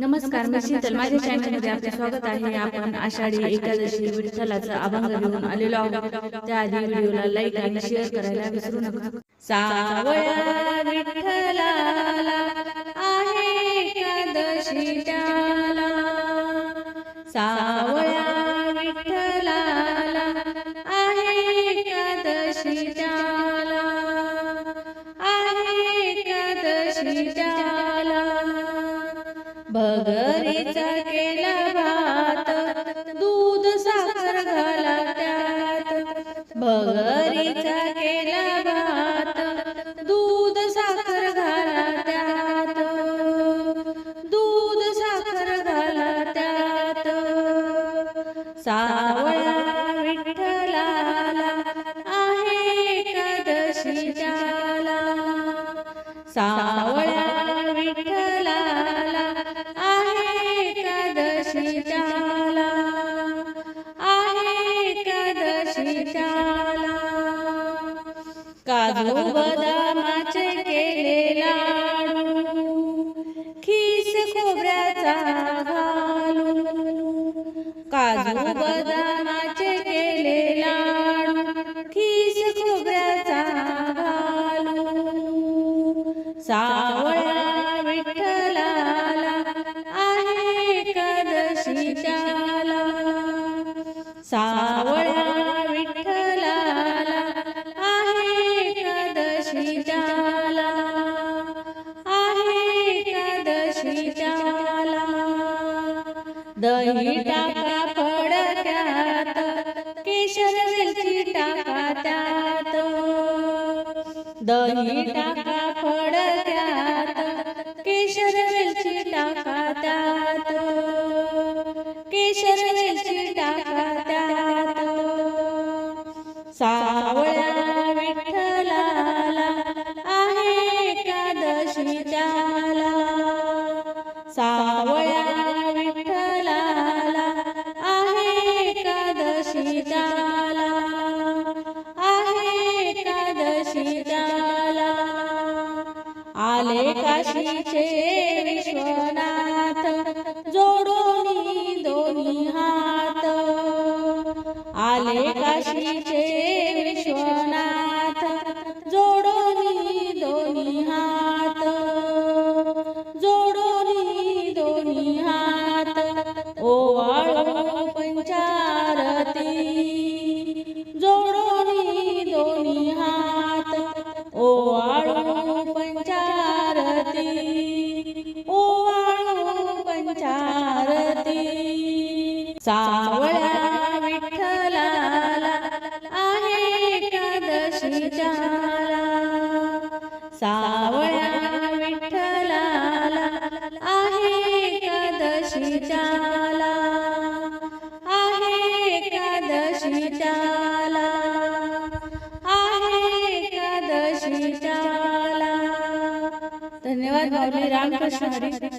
नमस्कार मी शीतल. माझ्या चॅनलमध्ये आपले स्वागत आहे. आपण आषाढी एकादशी विठ्ठलाचा अभंग घेऊन आलेलो आहोत. त्याआधी व्हिडिओला लाईक आणि शेअर करायला विसरू नका. सावळ्या विठ्ठलाला आहे एकादशी त्याला सावळ्या सावळा विठ्ठलाला आहे एकादशी त्याला सावळा विठ्ठलाला आहे एकादशी त्याला आहे एकादशी त्याला काजू बदा बदामाचे केले लाडू खीस खोबऱ्याचा घालू. विठ्ठलाला आहे एकादशी त्याला सावळ्या विठ्ठलाला आहे एकादशी त्याला आहे एकादशी त्याला दही टाका वेलची टाका त्यात दही আসিছে। पंचारती ओवाळू पंचारती. सावळा विठ्ठलाला आहे एकादशी त्याला सावळ्या विठ्ठलाला आहे एकादशी त्याला आहे एकादशी धन्यवाद माऊली. रामकृष्ण हरी.